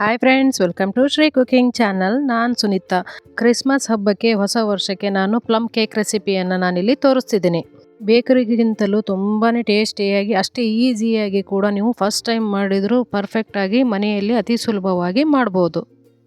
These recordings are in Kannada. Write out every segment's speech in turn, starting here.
Hi friends welcome to Shri cooking channel ನಾನು ಸುನೀತಾ. ಕ್ರಿಸ್ಮಸ್ ಹಬ್ಬಕ್ಕೆ ಹೊಸ ವರ್ಷಕ್ಕೆ ನಾನು ಪ್ಲಮ್ ಕೇಕ್ ರೆಸಿಪಿಯನ್ನು ನಾನಿಲ್ಲಿ ತೋರಿಸ್ತಿದ್ದೀನಿ. ಬೇಕರಿಗಿಂತಲೂ ತುಂಬಾ ಟೇಸ್ಟಿಯಾಗಿ, ಅಷ್ಟೇ ಈಸಿಯಾಗಿ ಕೂಡ ನೀವು ಫಸ್ಟ್ ಟೈಮ್ ಮಾಡಿದರೂ ಪರ್ಫೆಕ್ಟಾಗಿ ಮನೆಯಲ್ಲಿ ಅತಿ ಸುಲಭವಾಗಿ ಮಾಡ್ಬೋದು.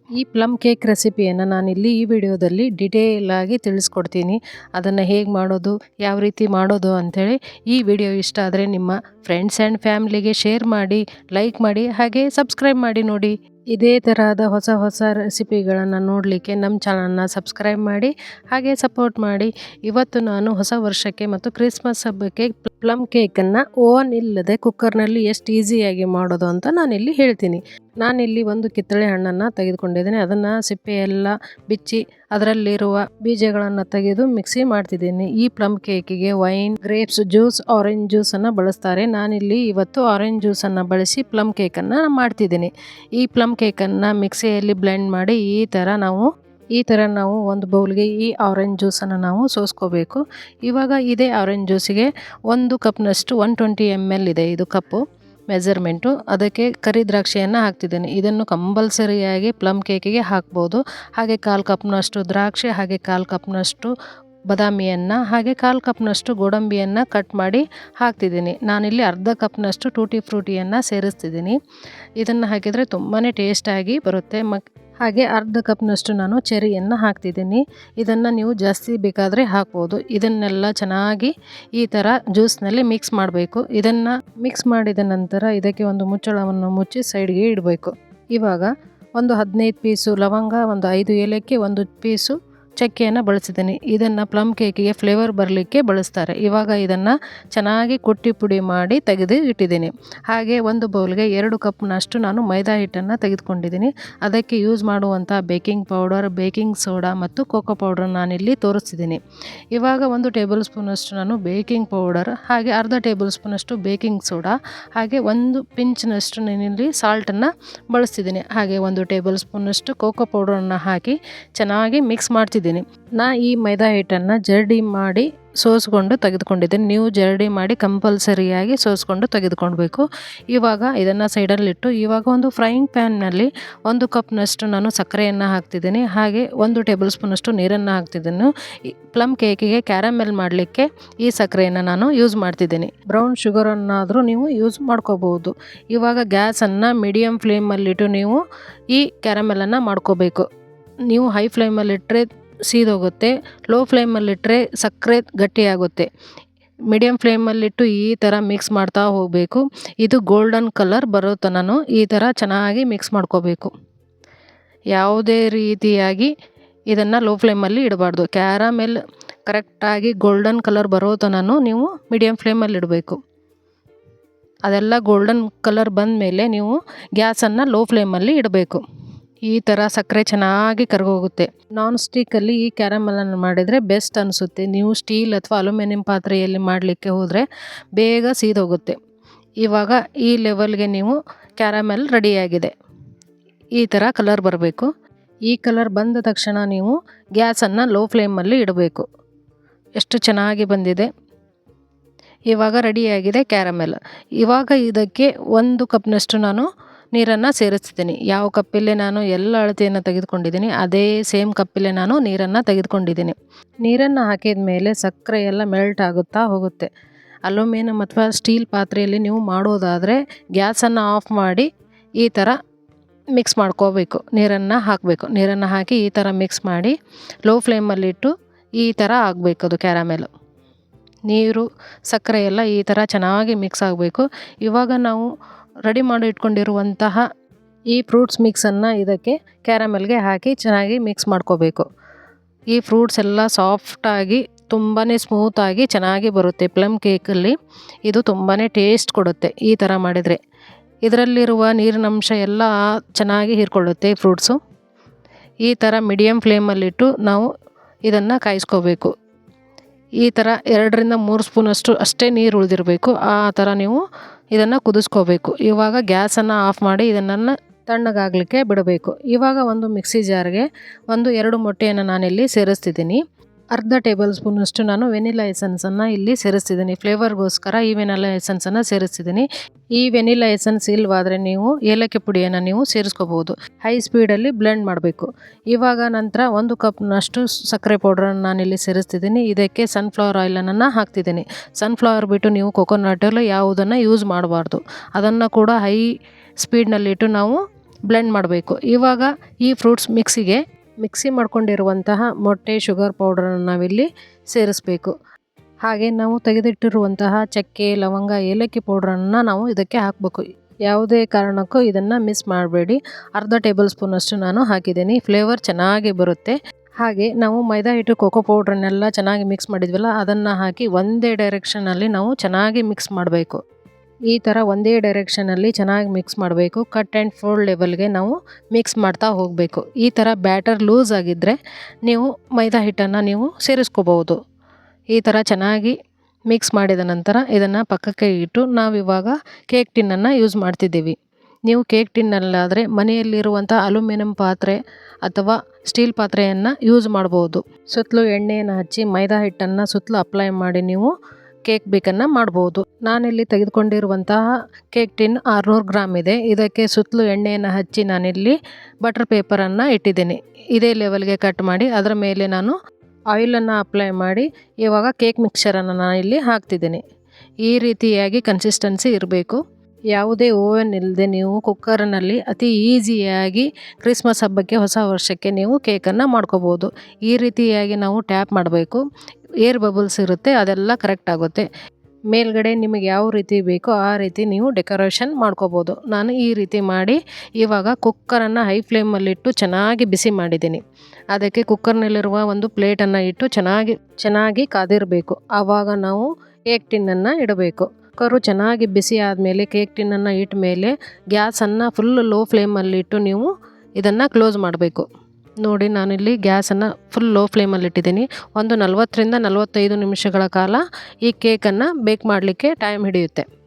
ಈ ಪ್ಲಮ್ ಕೇಕ್ ರೆಸಿಪಿಯನ್ನು ನಾನಿಲ್ಲಿ ಈ ವಿಡಿಯೋದಲ್ಲಿ ಡಿಟೇಲ್ ಆಗಿ ತಿಳಿಸ್ಕೊಡ್ತೀನಿ. ಅದನ್ನು ಹೇಗೆ ಮಾಡೋದು, ಯಾವ ರೀತಿ ಮಾಡೋದು ಅಂಥೇಳಿ ಈ ವಿಡಿಯೋ ಇಷ್ಟ ಆದರೆ ನಿಮ್ಮ ಫ್ರೆಂಡ್ಸ್ ಆ್ಯಂಡ್ ಫ್ಯಾಮಿಲಿಗೆ ಶೇರ್ ಮಾಡಿ ಲೈಕ್ ಮಾಡಿ, ಹಾಗೆ ಸಬ್ಸ್ಕ್ರೈಬ್ ಮಾಡಿ ನೋಡಿ. ಇದೇ ತರಹದ ಹೊಸ ಹೊಸ ರೆಸಿಪಿಗಳನ್ನು ನೋಡಲಿಕ್ಕೆ ನಮ್ಮ ಚಾನಲ್ನ ಸಬ್ಸ್ಕ್ರೈಬ್ ಮಾಡಿ, ಹಾಗೆ ಸಪೋರ್ಟ್ ಮಾಡಿ. ಇವತ್ತು ನಾನು ಹೊಸ ವರ್ಷಕ್ಕೆ ಮತ್ತು ಕ್ರಿಸ್ಮಸ್ ಹಬ್ಬಕ್ಕೆ ಪ್ಲಮ್ ಕೇಕನ್ನು ಓವನ್ ಇಲ್ಲದೆ ಕುಕ್ಕರ್ನಲ್ಲಿ ಎಷ್ಟು ಈಸಿಯಾಗಿ ಮಾಡೋದು ಅಂತ ನಾನಿಲ್ಲಿ ಹೇಳ್ತೀನಿ. ನಾನಿಲ್ಲಿ ಒಂದು ಕಿತ್ತಳೆ ಹಣ್ಣನ್ನು ತೆಗೆದುಕೊಂಡಿದ್ದೀನಿ. ಅದನ್ನು ಸಿಪ್ಪೆಯೆಲ್ಲ ಬಿಚ್ಚಿ ಅದರಲ್ಲಿರುವ ಬೀಜಗಳನ್ನು ತೆಗೆದು ಮಿಕ್ಸಿ ಮಾಡ್ತಿದ್ದೀನಿ. ಈ ಪ್ಲಮ್ ಕೇಕಿಗೆ ವೈನ್, ಗ್ರೇಪ್ಸ್, ಜ್ಯೂಸ್, ಆರೆಂಜ್ ಜ್ಯೂಸನ್ನು ಬಳಸ್ತಾರೆ. ನಾನಿಲ್ಲಿ ಇವತ್ತು ಆರೆಂಜ್ ಜ್ಯೂಸನ್ನು ಬಳಸಿ ಪ್ಲಮ್ ಕೇಕನ್ನು ಮಾಡ್ತಿದ್ದೀನಿ. ಈ ಪ್ಲಮ್ ಕೇಕನ್ನು ಮಿಕ್ಸಿಯಲ್ಲಿ ಬ್ಲೆಂಡ್ ಮಾಡಿ ಈ ಥರ ನಾವು, ಈ ಥರ ನಾವು ಒಂದು ಬೌಲ್ಗೆ ಈ ಆರೆಂಜ್ ಜ್ಯೂಸನ್ನು ನಾವು ಸೋಸ್ಕೋಬೇಕು. ಇವಾಗ ಇದೇ ಆರೆಂಜ್ ಜ್ಯೂಸಿಗೆ ಒಂದು ಕಪ್ನಷ್ಟು ಒನ್ ಟ್ವೆಂಟಿ ಎಂ ಎಲ್ ಇದೆ. ಇದು ಕಪ್ಪು. ಮೆಜರ್ಮೆಂಟು. ಅದಕ್ಕೆ ಕರಿ ದ್ರಾಕ್ಷಿಯನ್ನು ಹಾಕ್ತಿದ್ದೇನೆ. ಇದನ್ನು ಕಂಪಲ್ಸರಿಯಾಗಿ ಪ್ಲಮ್ ಕೇಕಿಗೆ ಹಾಕ್ಬೋದು. ಹಾಗೆ ಕಾಲು ಕಪ್ನಷ್ಟು ದ್ರಾಕ್ಷಿ, ಹಾಗೆ ಕಾಲು ಕಪ್ನಷ್ಟು ಬಾದಾಮಿಯನ್ನು, ಹಾಗೆ ಕಾಲು ಕಪ್ನಷ್ಟು ಗೋಡಂಬಿಯನ್ನು ಕಟ್ ಮಾಡಿ ಹಾಕ್ತಿದ್ದೀನಿ. ನಾನಿಲ್ಲಿ ಅರ್ಧ ಕಪ್ನಷ್ಟು ಟೂಟಿ ಫ್ರೂಟಿಯನ್ನು ಸೇರಿಸ್ತಿದ್ದೀನಿ. ಇದನ್ನು ಹಾಕಿದರೆ ತುಂಬಾ ಟೇಸ್ಟಾಗಿ ಬರುತ್ತೆ. ಮಕ್ ಹಾಗೆ ಅರ್ಧ ಕಪ್ನಷ್ಟು ನಾನು ಚೆರಿಯನ್ನು ಹಾಕ್ತಿದ್ದೀನಿ. ಇದನ್ನು ನೀವು ಜಾಸ್ತಿ ಬೇಕಾದರೆ ಹಾಕ್ಬೋದು. ಇದನ್ನೆಲ್ಲ ಚೆನ್ನಾಗಿ ಈ ಥರ ಜ್ಯೂಸ್ನಲ್ಲಿ ಮಿಕ್ಸ್ ಮಾಡಬೇಕು. ಇದನ್ನು ಮಿಕ್ಸ್ ಮಾಡಿದ ನಂತರ ಇದಕ್ಕೆ ಒಂದು ಮುಚ್ಚಳವನ್ನು ಮುಚ್ಚಿ ಸೈಡ್ಗೆ ಇಡಬೇಕು. ಇವಾಗ ಒಂದು ಹದಿನೈದು ಪೀಸು ಲವಂಗ, ಒಂದು ಐದು ಏಲಕ್ಕಿ, ಒಂದು ಪೀಸು ಚಕ್ಕೆಯನ್ನು ಬಳಸಿದ್ದೀನಿ. ಇದನ್ನು ಪ್ಲಮ್ ಕೇಕಿಗೆ ಫ್ಲೇವರ್ ಬರಲಿಕ್ಕೆ ಬಳಸ್ತಾರೆ. ಇವಾಗ ಇದನ್ನು ಚೆನ್ನಾಗಿ ಕುಟ್ಟಿ ಪುಡಿ ಮಾಡಿ ತೆಗೆದು ಇಟ್ಟಿದ್ದೀನಿ. ಹಾಗೆ ಒಂದು ಬೌಲ್ಗೆ ಎರಡು ಕಪ್ನಷ್ಟು ನಾನು ಮೈದಾ ಹಿಟ್ಟನ್ನು ತೆಗೆದುಕೊಂಡಿದ್ದೀನಿ. ಅದಕ್ಕೆ ಯೂಸ್ ಮಾಡುವಂಥ ಬೇಕಿಂಗ್ ಪೌಡರ್ ಬೇಕಿಂಗ್ ಸೋಡಾ ಮತ್ತು ಕೋಕೋ ಪೌಡರ್ ನಾನಿಲ್ಲಿ ತೋರಿಸ್ತಿದ್ದೀನಿ. ಇವಾಗ ಒಂದು ಟೇಬಲ್ ಸ್ಪೂನಷ್ಟು ನಾನು ಬೇಕಿಂಗ್ ಪೌಡರ್ ಹಾಗೆ ಅರ್ಧ ಟೇಬಲ್ ಸ್ಪೂನಷ್ಟು ಬೇಕಿಂಗ್ ಸೋಡಾ ಹಾಗೆ ಒಂದು ಪಿಂಚ್ನಷ್ಟು ನಾನಿಲ್ಲಿ ಸಾಲ್ಟನ್ನು ಬಳಸ್ತಿದ್ದೀನಿ. ಹಾಗೆ ಒಂದು ಟೇಬಲ್ ಸ್ಪೂನಷ್ಟು ಕೋಕೋ ಪೌಡರನ್ನು ಹಾಕಿ ಚೆನ್ನಾಗಿ ಮಿಕ್ಸ್ ಮಾಡ್ತಿದ್ದೀನಿ. ನಾ ಈ ಮೈದಾ ಹಿಟ್ಟನ್ನು ಜರಡಿ ಮಾಡಿ ಸೋಸ್ಕೊಂಡು ತೆಗೆದುಕೊಂಡಿದ್ದೀನಿ. ನೀವು ಜರಡಿ ಮಾಡಿ ಕಂಪಲ್ಸರಿಯಾಗಿ ಸೋಸ್ಕೊಂಡು ತೆಗೆದುಕೊಳ್ಬೇಕು. ಇವಾಗ ಇದನ್ನು ಸೈಡಲ್ಲಿಟ್ಟು ಇವಾಗ ಒಂದು ಫ್ರೈಯಿಂಗ್ ಪ್ಯಾನ್ನಲ್ಲಿ ಒಂದು ಕಪ್ನಷ್ಟು ನಾನು ಸಕ್ಕರೆಯನ್ನು ಹಾಕ್ತಿದ್ದೀನಿ. ಹಾಗೆ ಒಂದು ಟೇಬಲ್ ಸ್ಪೂನಷ್ಟು ನೀರನ್ನು ಹಾಕ್ತಿದ್ದೀನಿ. ಪ್ಲಮ್ ಕೇಕಿಗೆ ಕ್ಯಾರಮೆಲ್ ಮಾಡಲಿಕ್ಕೆ ಈ ಸಕ್ಕರೆಯನ್ನು ನಾನು ಯೂಸ್ ಮಾಡ್ತಿದ್ದೀನಿ. ಬ್ರೌನ್ ಶುಗರನ್ನಾದರೂ ನೀವು ಯೂಸ್ ಮಾಡ್ಕೋಬಹುದು ಇವಾಗ ಗ್ಯಾಸನ್ನು ಮೀಡಿಯಮ್ ಫ್ಲೇಮಲ್ಲಿಟ್ಟು ನೀವು ಈ ಕ್ಯಾರಮೆಲನ್ನು ಮಾಡ್ಕೋಬೇಕು. ನೀವು ಹೈ ಫ್ಲೇಮಲ್ಲಿಟ್ಟರೆ ಸೀದೋಗುತ್ತೆ. ಲೋ ಫ್ಲೇಮಲ್ಲಿಟ್ಟರೆ ಸಕ್ಕರೆ ಗಟ್ಟಿಯಾಗುತ್ತೆ. ಮೀಡಿಯಮ್ ಫ್ಲೇಮಲ್ಲಿಟ್ಟು ಈ ಥರ ಮಿಕ್ಸ್ ಮಾಡ್ತಾ ಹೋಗಬೇಕು. ಇದು ಗೋಲ್ಡನ್ ಕಲರ್ ಬರೋ ಈ ಥರ ಚೆನ್ನಾಗಿ ಮಿಕ್ಸ್ ಮಾಡ್ಕೋಬೇಕು. ಯಾವುದೇ ರೀತಿಯಾಗಿ ಇದನ್ನು ಲೋ ಫ್ಲೇಮಲ್ಲಿ ಇಡಬಾರ್ದು. ಕ್ಯಾರಮೆಲ್ ಕರೆಕ್ಟಾಗಿ ಗೋಲ್ಡನ್ ಕಲರ್ ಬರೋ ತನಕ ನೀವು ಮೀಡಿಯಮ್ ಫ್ಲೇಮಲ್ಲಿ ಇಡಬೇಕು. ಅದೆಲ್ಲ ಗೋಲ್ಡನ್ ಕಲರ್ ಬಂದ ಮೇಲೆ ನೀವು ಗ್ಯಾಸನ್ನು ಲೋ ಫ್ಲೇಮಲ್ಲಿ ಇಡಬೇಕು. ಈ ಥರ ಸಕ್ಕರೆ ಚೆನ್ನಾಗಿ ಕರ್ಗೋಗುತ್ತೆ. ನಾನ್ ಸ್ಟಿಕ್ಕಲ್ಲಿ ಈ ಕ್ಯಾರಮಲನ್ನು ಮಾಡಿದರೆ ಬೆಸ್ಟ್ ಅನಿಸುತ್ತೆ. ನೀವು ಸ್ಟೀಲ್ ಅಥವಾ ಅಲ್ಯೂಮಿನಿಯಂ ಪಾತ್ರೆಯಲ್ಲಿ ಮಾಡಲಿಕ್ಕೆ ಹೋದರೆ ಬೇಗ ಸೀದೋಗುತ್ತೆ. ಇವಾಗ ಈ ಲೆವೆಲ್ಗೆ ನೀವು ಕ್ಯಾರಮೆಲ್ ರೆಡಿಯಾಗಿದೆ ಈ ಥರ ಕಲರ್ ಬರಬೇಕು. ಈ ಕಲರ್ ಬಂದ ತಕ್ಷಣ ನೀವು ಗ್ಯಾಸನ್ನು ಲೋ ಫ್ಲೇಮಲ್ಲಿ ಇಡಬೇಕು. ಎಷ್ಟು ಚೆನ್ನಾಗಿ ಬಂದಿದೆ. ಇವಾಗ ರೆಡಿಯಾಗಿದೆ ಕ್ಯಾರಮೆಲ್ ಇವಾಗ ಇದಕ್ಕೆ ಒಂದು ಕಪ್ನಷ್ಟು ನಾನು ನೀರನ್ನು ಸೇರಿಸ್ತಿದ್ದೀನಿ. ಯಾವ ಕಪ್ಪಲ್ಲೇ ನಾನು ಎಲ್ಲ ಅಳತೆಯನ್ನು ತೆಗೆದುಕೊಂಡಿದ್ದೀನಿ, ಅದೇ ಸೇಮ್ ಕಪ್ಪಲ್ಲೇ ನಾನು ನೀರನ್ನು ತೆಗೆದುಕೊಂಡಿದ್ದೀನಿ. ನೀರನ್ನು ಹಾಕಿದ ಮೇಲೆ ಸಕ್ಕರೆ ಎಲ್ಲ ಮೆಲ್ಟ್ ಆಗುತ್ತಾ ಹೋಗುತ್ತೆ. ಅಲ್ಯೂಮಿನಿಯಂ ಅಥವಾ ಸ್ಟೀಲ್ ಪಾತ್ರೆಯಲ್ಲಿ ನೀವು ಮಾಡೋದಾದರೆ ಗ್ಯಾಸನ್ನು ಆಫ್ ಮಾಡಿ ಈ ಥರ ಮಿಕ್ಸ್ ಮಾಡ್ಕೋಬೇಕು. ನೀರನ್ನು ಹಾಕಬೇಕು. ನೀರನ್ನು ಹಾಕಿ ಈ ಥರ ಮಿಕ್ಸ್ ಮಾಡಿ ಲೋ ಫ್ಲೇಮಲ್ಲಿಟ್ಟು ಈ ಥರ ಆಗಬೇಕು ಅದು ಕ್ಯಾರಮೆಲು. ನೀರು, ಸಕ್ಕರೆ ಎಲ್ಲ ಈ ಥರ ಚೆನ್ನಾಗಿ ಮಿಕ್ಸ್ ಆಗಬೇಕು. ಇವಾಗ ನಾವು ರೆಡಿ ಮಾಡಿ ಇಟ್ಕೊಂಡಿರುವಂತಹ ಈ ಫ್ರೂಟ್ಸ್ ಮಿಕ್ಸನ್ನು ಇದಕ್ಕೆ ಕ್ಯಾರಮೆಲ್ಗೆ ಹಾಕಿ ಚೆನ್ನಾಗಿ ಮಿಕ್ಸ್ ಮಾಡ್ಕೋಬೇಕು. ಈ ಫ್ರೂಟ್ಸ್ ಎಲ್ಲ ಸಾಫ್ಟಾಗಿ ತುಂಬಾ ಸ್ಮೂತಾಗಿ ಚೆನ್ನಾಗಿ ಬರುತ್ತೆ. ಪ್ಲಮ್ ಕೇಕಲ್ಲಿ ಇದು ತುಂಬಾ ಟೇಸ್ಟ್ ಕೊಡುತ್ತೆ ಈ ಥರ ಮಾಡಿದರೆ. ಇದರಲ್ಲಿರುವ ನೀರಿನಂಶ ಎಲ್ಲ ಚೆನ್ನಾಗಿ ಹೀರ್ಕೊಳ್ಳುತ್ತೆ ಫ್ರೂಟ್ಸು ಈ ಥರ ಮೀಡಿಯಮ್ ಫ್ಲೇಮಲ್ಲಿಟ್ಟು ನಾವು ಇದನ್ನು ಕಾಯಿಸ್ಕೋಬೇಕು. ಈ ಥರ ಎರಡರಿಂದ ಮೂರು ಸ್ಪೂನಷ್ಟು ಅಷ್ಟೇ ನೀರು ಉಳಿದಿರಬೇಕು. ಆ ಥರ ನೀವು ಇದನ್ನು ಕುದಿಸ್ಕೋಬೇಕು. ಇವಾಗ ಗ್ಯಾಸನ್ನು ಆಫ್ ಮಾಡಿ ಇದನ್ನು ತಣ್ಣಗಾಗಲಿಕ್ಕೆ ಬಿಡಬೇಕು. ಇವಾಗ ಒಂದು ಮಿಕ್ಸಿ ಜಾರ್ಗೆ ಒಂದು ಎರಡು ಮೊಟ್ಟೆಯನ್ನು ನಾನಿಲ್ಲಿ ಸೇರಿಸ್ತಿದ್ದೀನಿ. ಅರ್ಧ ಟೇಬಲ್ ಸ್ಪೂನಷ್ಟು ನಾನು ವೆನಿಲಾ ಎಸೆನ್ಸನ್ನು ಇಲ್ಲಿ ಸೇರಿಸ್ತಿದ್ದೀನಿ. ಫ್ಲೇವರ್ಗೋಸ್ಕರ ಈ ವೆನಿಲಾ ಎಸೆನ್ಸನ್ನು ಸೇರಿಸ್ತಿದ್ದೀನಿ. ಈ ವೆನಿಲಾ ಎಸೆನ್ಸ್ ಇಲ್ವಾದರೆ ನೀವು ಏಲಕ್ಕಿ ಪುಡಿಯನ್ನು ನೀವು ಸೇರಿಸ್ಕೋಬೋದು ಹೈ ಸ್ಪೀಡಲ್ಲಿ ಬ್ಲೆಂಡ್ ಮಾಡಬೇಕು. ಇವಾಗ ನಂತರ ಒಂದು ಕಪ್ನಷ್ಟು ಸಕ್ಕರೆ ಪೌಡ್ರನ್ನು ಇಲ್ಲಿ ಸೇರಿಸ್ತಿದ್ದೀನಿ. ಇದಕ್ಕೆ ಸನ್ಫ್ಲವರ್ ಆಯಿಲನ್ನು ಹಾಕ್ತಿದ್ದೀನಿ. ಸನ್ಫ್ಲವರ್ ಬಿಟ್ಟು ನೀವು ಕೊಕೊನಟ್ ಯಾವುದನ್ನು ಯೂಸ್ ಮಾಡಬಾರ್ದು. ಅದನ್ನು ಕೂಡ ಹೈ ಸ್ಪೀಡ್ನಲ್ಲಿಟ್ಟು ನಾವು ಬ್ಲೆಂಡ್ ಮಾಡಬೇಕು. ಇವಾಗ ಈ ಫ್ರೂಟ್ಸ್ ಮಿಕ್ಸಿಗೆ ಮಿಕ್ಸಿ ಮಾಡ್ಕೊಂಡಿರುವಂತಹ ಮೊಟ್ಟೆ ಶುಗರ್ ಪೌಡ್ರನ್ನು ನಾವಿಲ್ಲಿ ಸೇರಿಸಬೇಕು. ಹಾಗೆ ನಾವು ತೆಗೆದಿಟ್ಟಿರುವಂತಹ ಚಕ್ಕೆ, ಲವಂಗ, ಏಲಕ್ಕಿ ಪೌಡ್ರನ್ನು ನಾವು ಇದಕ್ಕೆ ಹಾಕಬೇಕು. ಯಾವುದೇ ಕಾರಣಕ್ಕೂ ಇದನ್ನು ಮಿಸ್ ಮಾಡಬೇಡಿ. ಅರ್ಧ ಟೇಬಲ್ ಸ್ಪೂನಷ್ಟು ನಾನು ಹಾಕಿದ್ದೀನಿ. ಫ್ಲೇವರ್ ಚೆನ್ನಾಗಿ ಬರುತ್ತೆ. ಹಾಗೆ ನಾವು ಮೈದಾ ಹಿಟ್ಟು ಕೋಕೋ ಪೌಡ್ರನ್ನೆಲ್ಲ ಚೆನ್ನಾಗಿ ಮಿಕ್ಸ್ ಮಾಡಿದ್ವಲ್ಲ, ಅದನ್ನು ಹಾಕಿ ಒಂದೇ ಡೈರೆಕ್ಷನಲ್ಲಿ ನಾವು ಚೆನ್ನಾಗಿ ಮಿಕ್ಸ್ ಮಾಡಬೇಕು. ಈ ಥರ ಒಂದೇ ಡೈರೆಕ್ಷನಲ್ಲಿ ಚೆನ್ನಾಗಿ ಮಿಕ್ಸ್ ಮಾಡಬೇಕು. ಕಟ್ ಆ್ಯಂಡ್ ಫೋಲ್ಡ್ ಲೆವೆಲ್ಗೆ ನಾವು ಮಿಕ್ಸ್ ಮಾಡ್ತಾ ಹೋಗಬೇಕು. ಈ ಥರ ಬ್ಯಾಟರ್ ಲೂಸ್ ಆಗಿದ್ದರೆ ನೀವು ಮೈದಾ ಹಿಟ್ಟನ್ನು ನೀವು ಸೇರಿಸ್ಕೋಬೋದು ಈ ಥರ ಚೆನ್ನಾಗಿ ಮಿಕ್ಸ್ ಮಾಡಿದ ನಂತರ ಇದನ್ನು ಪಕ್ಕಕ್ಕೆ ಇಟ್ಟು ನಾವಿವಾಗ ಕೇಕ್ ಟಿನ್ನನ್ನು ಯೂಸ್ ಮಾಡ್ತಿದ್ದೀವಿ. ನೀವು ಕೇಕ್ ಟಿನ್ನಲ್ಲಾದರೆ ಮನೆಯಲ್ಲಿರುವಂಥ ಅಲ್ಯೂಮಿನಿಯಂ ಪಾತ್ರೆ ಅಥವಾ ಸ್ಟೀಲ್ ಪಾತ್ರೆಯನ್ನು ಯೂಸ್ ಮಾಡ್ಬೋದು. ಸುತ್ತಲೂ ಎಣ್ಣೆಯನ್ನು ಹಚ್ಚಿ ಮೈದಾ ಹಿಟ್ಟನ್ನು ಸುತ್ತಲೂ ಅಪ್ಲೈ ಮಾಡಿ ನೀವು ಕೇಕ್ ಬೇಕನ್ನು ಮಾಡ್ಬೋದು. ನಾನಿಲ್ಲಿ ತೆಗೆದುಕೊಂಡಿರುವಂತಹ ಕೇಕ್ ಟಿನ್ ಆರುನೂರು ಗ್ರಾಮ್ ಇದೆ. ಇದಕ್ಕೆ ಸುತ್ತಲೂ ಎಣ್ಣೆಯನ್ನು ಹಚ್ಚಿ ನಾನಿಲ್ಲಿ ಬಟರ್ ಪೇಪರನ್ನು ಇಟ್ಟಿದ್ದೀನಿ. ಇದೇ ಲೆವೆಲ್ಗೆ ಕಟ್ ಮಾಡಿ ಅದರ ಮೇಲೆ ನಾನು ಆಯಿಲನ್ನು ಅಪ್ಲೈ ಮಾಡಿ ಇವಾಗ ಕೇಕ್ ಮಿಕ್ಸರನ್ನು ನಾನು ಇಲ್ಲಿ ಹಾಕ್ತಿದ್ದೀನಿ. ಈ ರೀತಿಯಾಗಿ ಕನ್ಸಿಸ್ಟೆನ್ಸಿ ಇರಬೇಕು. ಯಾವುದೇ ಓವನ್ ಇಲ್ಲದೆ ನೀವು ಕುಕ್ಕರ್ನಲ್ಲಿ ಅತಿ ಈಸಿಯಾಗಿ ಕ್ರಿಸ್ಮಸ್ ಹಬ್ಬಕ್ಕೆ, ಹೊಸ ವರ್ಷಕ್ಕೆ ನೀವು ಕೇಕನ್ನು ಮಾಡ್ಕೋಬೋದು. ಈ ರೀತಿಯಾಗಿ ನಾವು ಟ್ಯಾಪ್ ಮಾಡಬೇಕು. ಏರ್ ಬಬಲ್ಸ್ ಇರುತ್ತೆ, ಅದೆಲ್ಲ ಕರೆಕ್ಟ್ ಆಗುತ್ತೆ. ಮೇಲ್ಗಡೆ ನಿಮಗೆ ಯಾವ ರೀತಿ ಬೇಕೋ ಆ ರೀತಿ ನೀವು ಡೆಕೋರೇಷನ್ ಮಾಡ್ಕೋಬೋದು. ನಾನು ಈ ರೀತಿ ಮಾಡಿ ಇವಾಗ ಕುಕ್ಕರನ್ನು ಹೈ ಫ್ಲೇಮಲ್ಲಿಟ್ಟು ಚೆನ್ನಾಗಿ ಬಿಸಿ ಮಾಡಿದ್ದೀನಿ. ಅದಕ್ಕೆ ಕುಕ್ಕರ್ನಲ್ಲಿರುವ ಒಂದು ಪ್ಲೇಟನ್ನು ಇಟ್ಟು ಚೆನ್ನಾಗಿ ಚೆನ್ನಾಗಿ ಕಾದಿರಬೇಕು. ಆವಾಗ ನಾವು ಕೇಕ್ ಟಿನ್ನನ್ನು ಇಡಬೇಕು. ಕುಕ್ಕರು ಚೆನ್ನಾಗಿ ಬಿಸಿ ಆದಮೇಲೆ ಕೇಕ್ ಟಿನ್ನನ್ನು ಇಟ್ಟ ಮೇಲೆ ಗ್ಯಾಸನ್ನು ಫುಲ್ ಲೋ ಫ್ಲೇಮಲ್ಲಿಟ್ಟು ನೀವು ಇದನ್ನು ಕ್ಲೋಸ್ ಮಾಡಬೇಕು. ನೋಡಿ ನಾನಿಲ್ಲಿ ಗ್ಯಾಸನ್ನು ಫುಲ್ ಲೋ ಫ್ಲೇಮಲ್ಲಿ ಇಟ್ಟಿದ್ದೀನಿ. ಒಂದು ನಲವತ್ತರಿಂದ ನಲವತ್ತೈದು ನಿಮಿಷಗಳ ಕಾಲ ಈ ಕೇಕನ್ನು ಬೇಕ್ ಮಾಡಲಿಕ್ಕೆ ಟೈಮ್ ಹಿಡಿಯುತ್ತೆ.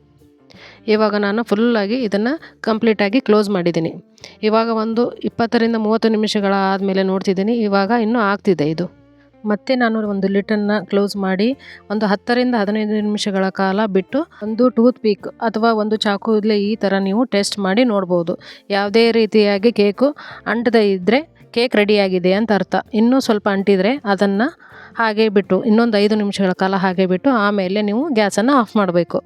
ಇವಾಗ ನಾನು ಫುಲ್ಲಾಗಿ ಇದನ್ನು ಕಂಪ್ಲೀಟಾಗಿ ಕ್ಲೋಸ್ ಮಾಡಿದ್ದೀನಿ. ಇವಾಗ ಒಂದು ಇಪ್ಪತ್ತರಿಂದ ಮೂವತ್ತು ನಿಮಿಷಗಳ ಆದಮೇಲೆ ನೋಡ್ತಿದ್ದೀನಿ. ಇವಾಗ ಇನ್ನೂ ಆಗ್ತಿದೆ ಇದು. ಮತ್ತೆ ನಾನು ಒಂದು ಲಿಟನ್ನು ಕ್ಲೋಸ್ ಮಾಡಿ ಒಂದು ಹತ್ತರಿಂದ ಹದಿನೈದು ನಿಮಿಷಗಳ ಕಾಲ ಬಿಟ್ಟು ಒಂದು ಟೂತ್ ಪೀಕ್ ಅಥವಾ ಒಂದು ಚಾಕು ಈ ಥರ ನೀವು ಟೆಸ್ಟ್ ಮಾಡಿ ನೋಡ್ಬೋದು. ಯಾವುದೇ ರೀತಿಯಾಗಿ ಕೇಕು ಅಂಟದೇ ಇದ್ದರೆ ಕೇಕ್ ರೆಡಿಯಾಗಿದೆ ಅಂತ ಅರ್ಥ. ಇನ್ನೂ ಸ್ವಲ್ಪ ಅಂಟಿದರೆ ಅದನ್ನು ಹಾಗೆ ಬಿಟ್ಟು, ಇನ್ನೊಂದು ಐದು ನಿಮಿಷಗಳ ಕಾಲ ಹಾಗೆ ಬಿಟ್ಟು ಆಮೇಲೆ ನೀವು ಗ್ಯಾಸನ್ನು ಆಫ್ ಮಾಡಬೇಕು.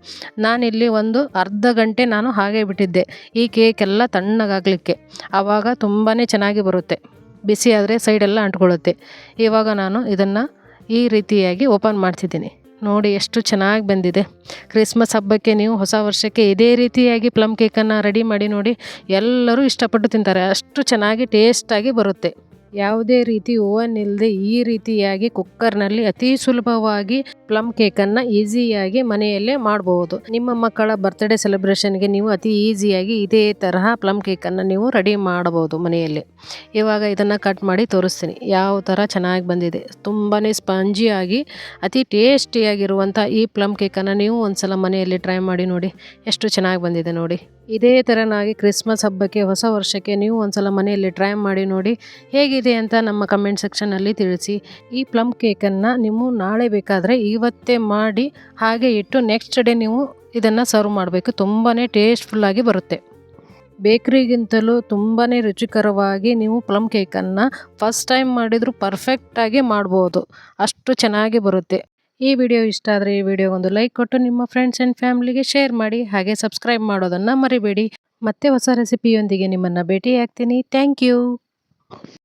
ನಾನಿಲ್ಲಿ ಒಂದು ಅರ್ಧ ಗಂಟೆ ನಾನು ಹಾಗೆ ಬಿಟ್ಟಿದ್ದೆ, ಈ ಕೇಕೆಲ್ಲ ತಣ್ಣಗಾಗಲಿಕ್ಕೆ. ಆವಾಗ ತುಂಬಾ ಚೆನ್ನಾಗಿ ಬರುತ್ತೆ, ಬಿಸಿ ಆದರೆ ಸೈಡೆಲ್ಲ ಅಂಟ್ಕೊಳ್ಳುತ್ತೆ. ಇವಾಗ ನಾನು ಇದನ್ನು ಈ ರೀತಿಯಾಗಿ ಓಪನ್ ಮಾಡ್ತಿದ್ದೀನಿ. ನೋಡಿ ಎಷ್ಟು ಚೆನ್ನಾಗಿ ಬಂದಿದೆ. ಕ್ರಿಸ್ಮಸ್ ಹಬ್ಬಕ್ಕೆ ನೀವು ಹೊಸ ವರ್ಷಕ್ಕೆ ಇದೇ ರೀತಿಯಾಗಿ ಪ್ಲಮ್ ಕೇಕನ್ನು ರೆಡಿ ಮಾಡಿ ನೋಡಿ ಎಲ್ಲರೂ ಇಷ್ಟಪಟ್ಟು ತಿಂತಾರೆ. ಅಷ್ಟು ಚೆನ್ನಾಗಿ ಟೇಸ್ಟಾಗಿ ಬರುತ್ತೆ. ಯಾವುದೇ ರೀತಿ ಓವನ್ ಇಲ್ಲದೆ ಈ ರೀತಿಯಾಗಿ ಕುಕ್ಕರ್ನಲ್ಲಿ ಅತಿ ಸುಲಭವಾಗಿ ಪ್ಲಮ್ ಕೇಕನ್ನು ಈಸಿಯಾಗಿ ಮನೆಯಲ್ಲೇ ಮಾಡಬಹುದು ನಿಮ್ಮ ಮಕ್ಕಳ ಬರ್ತ್ಡೇ ಸೆಲೆಬ್ರೇಷನ್ಗೆ ನೀವು ಅತಿ ಈಸಿಯಾಗಿ ಇದೇ ತರಹ ಪ್ಲಮ್ ಕೇಕನ್ನು ನೀವು ರೆಡಿ ಮಾಡಬಹುದು ಮನೆಯಲ್ಲಿ. ಇವಾಗ ಇದನ್ನು ಕಟ್ ಮಾಡಿ ತೋರಿಸ್ತೀನಿ. ಯಾವ ಥರ ಚೆನ್ನಾಗಿ ಬಂದಿದೆ. ತುಂಬಾ ಸ್ಪಂಜಿಯಾಗಿ, ಅತಿ ಟೇಸ್ಟಿಯಾಗಿರುವಂಥ ಈ ಪ್ಲಮ್ ಕೇಕನ್ನು ನೀವು ಒಂದು ಸಲ ಮನೆಯಲ್ಲಿ ಟ್ರೈ ಮಾಡಿ ನೋಡಿ. ಎಷ್ಟು ಚೆನ್ನಾಗಿ ಬಂದಿದೆ ನೋಡಿ. ಇದೇ ಥರನಾಗಿ ಕ್ರಿಸ್ಮಸ್ ಹಬ್ಬಕ್ಕೆ, ಹೊಸ ವರ್ಷಕ್ಕೆ ನೀವು ಒಂದ್ಸಲ ಮನೆಯಲ್ಲಿ ಟ್ರೈ ಮಾಡಿ ನೋಡಿ ಹೇಗಿದೆ ಅಂತ ನಮ್ಮ ಕಮೆಂಟ್ ಸೆಕ್ಷನಲ್ಲಿ ತಿಳಿಸಿ. ಈ ಪ್ಲಮ್ ಕೇಕನ್ನು ನೀವು ನಾಳೆ ಬೇಕಾದರೆ ಇವತ್ತೇ ಮಾಡಿ, ಹಾಗೆ ಇಟ್ಟು ನೆಕ್ಸ್ಟ್ ಡೇ ನೀವು ಇದನ್ನು ಸರ್ವ್ ಮಾಡಬೇಕು. ತುಂಬಾ ಟೇಸ್ಟ್ಫುಲ್ಲಾಗಿ ಬರುತ್ತೆ. ಬೇಕ್ರಿಗಿಂತಲೂ ತುಂಬಾ ರುಚಿಕರವಾಗಿ ನೀವು ಪ್ಲಮ್ ಕೇಕನ್ನು ಫಸ್ಟ್ ಟೈಮ್ ಮಾಡಿದರೂ ಪರ್ಫೆಕ್ಟಾಗಿ ಮಾಡ್ಬೋದು. ಅಷ್ಟು ಚೆನ್ನಾಗಿ ಬರುತ್ತೆ. ಈ ವಿಡಿಯೋ ಇಷ್ಟ ಆದರೆ ಈ ವಿಡಿಯೋಗೊಂದು ಲೈಕ್ ಕೊಟ್ಟು ನಿಮ್ಮ ಫ್ರೆಂಡ್ಸ್ ಆ್ಯಂಡ್ ಫ್ಯಾಮಿಲಿಗೆ ಶೇರ್ ಮಾಡಿ, ಹಾಗೆ ಸಬ್ಸ್ಕ್ರೈಬ್ ಮಾಡೋದನ್ನು ಮರಿಬೇಡಿ. ಮತ್ತೆ ಹೊಸ ರೆಸಿಪಿಯೊಂದಿಗೆ ನಿಮ್ಮನ್ನು ಭೇಟಿ ಆಗ್ತೀನಿ ಥ್ಯಾಂಕ್ ಯು